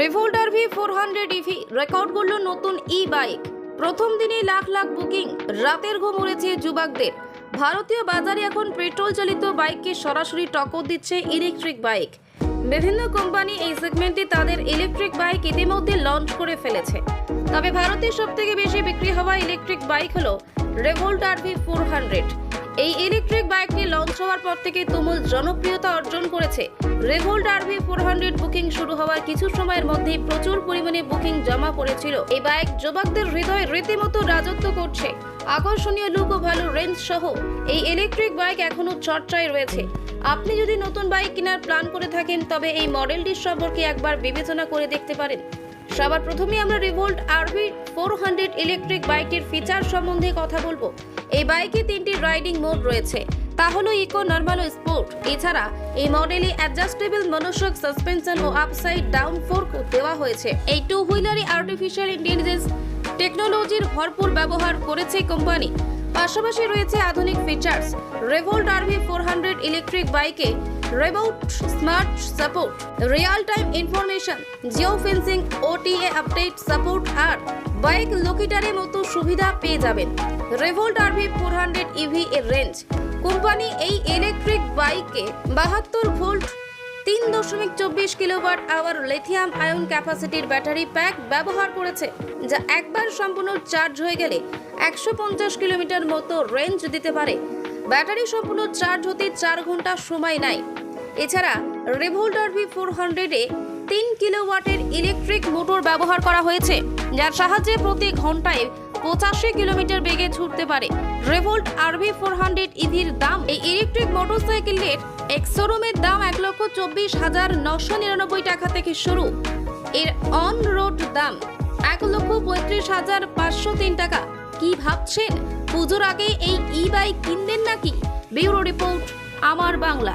Revolt RV four hundred EV record করল নতুন ই bike প্রথম দিনেই লাখ লাখ বুকিং রাতের ঘুম উড়েছে যুবকদের। ভারতীয় বাজারে এখন পেট্রোল চালিত বাইককে সরাসরি টক্কর দিচ্ছে ইলেকট্রিক বাইক বিভিন্ন কোম্পানি এই সেগমেন্টে তাদের ইলেকট্রিক বাইক ইতিমধ্যে লঞ্চ করে ফেলেছে। তবে ভারতের সব থেকে বেশি বিক্রি হওয়া ইলেকট্রিক বাইক হলো রেভোল্ট আরভি ফোর হান্ড্রেড এই ইলেকট্রিক বাইকটি হওয়ার পর থেকে তুমুল জনপ্রিয়তা অর্জন করেছে। Revolt RV four hundred booking শুরু হওয়ার কিছু সময়ের মধ্যেই প্রচুর পরিমাণে বুকিং জমা পড়েছিল। এই বাইক যুবকদের হৃদয়ে রীতিমতো রাজত্ব করছে। আকর্ষণীয় লুক ও ভালো রেঞ্জ সহ এই ইলেকট্রিক বাইক এখনও চর্চায় রয়েছে। আপনি যদি নতুন বাইক কেনার প্ল্যান করে থাকেন, তবে এই মডেলটির সম্পর্কে একবার বিবেচনা করে দেখতে পারেন। সবার প্রথমে আমরা Revolt RV four hundred electric বাইকটির ফিচার সম্বন্ধে কথা বলব। এই বাইকে তিনটি রাইডিং মোড রয়েছে। তা হলো ইকো নর্মাল স্পোর্ট। এছাড়া এই মডেলে অ্যাডজাস্টেবল মনোশক সাসপেনশন ও আপসাইড ডাউন ফোর্ক দেওয়া হয়েছে। এই টু হুইলারে আর্টিফিশিয়াল ইন্টেলিজেন্স টেকনোলজির ভরপুর ব্যবহার করেছে কোম্পানি পাশাপাশি রয়েছে আধুনিক features Revolt RV four hundred electric বাইকে Revolt smart support real time information geofencing OTA update support আর বাইক লোকিটারের মতো সুবিধা পেয়ে যাবেন। Revolt RV four hundred EV এর রেঞ্জ কোম্পানি এই ইলেকট্রিক বাইকে বাহাত্তর ভোল্ট, তিন দশমিক চব্বিশ কিলোওয়াট আওয়ার লিথিয়াম আয়ন ক্যাপাসিটির ব্যাটারি প্যাক ব্যবহার করেছে, যা একবার সম্পূর্ণ চার্জ হয়ে গেলে একশো পঞ্চাশ কিলোমিটার মতো রেঞ্জ দিতে পারে। ব্যাটারি সম্পূর্ণ চার্জ হতে চার ঘণ্টা সময় নেয়। এছাড়া রেভোল্ট আরভি ফোর হান্ড্রেডে তিন কিলোওয়াটের ইলেকট্রিক মোটর ব্যবহার করা হয়েছে, যার সাহায্যে প্রতি ঘন্টায় পঁচাশি কিলোমিটার বেগে ছুটতে পারে। রেভোল্ট আরভি ফোর হান্ড্রেড ইভির দাম। এই ইলেকট্রিক মোটরসাইকেলের এক্সোরুমের দাম এক লক্ষ চব্বিশ হাজার নশো নিরানব্বই টাকা থেকে শুরু। এর অন রোড দাম এক লক্ষ পঁয়ত্রিশ হাজার পাঁচশো তিন টাকা। কি ভাবছেন? পুজোর আগে এই ই বাইক কিনবেন নাকি? ব্যুরো রিপোর্ট, আমার বাংলা।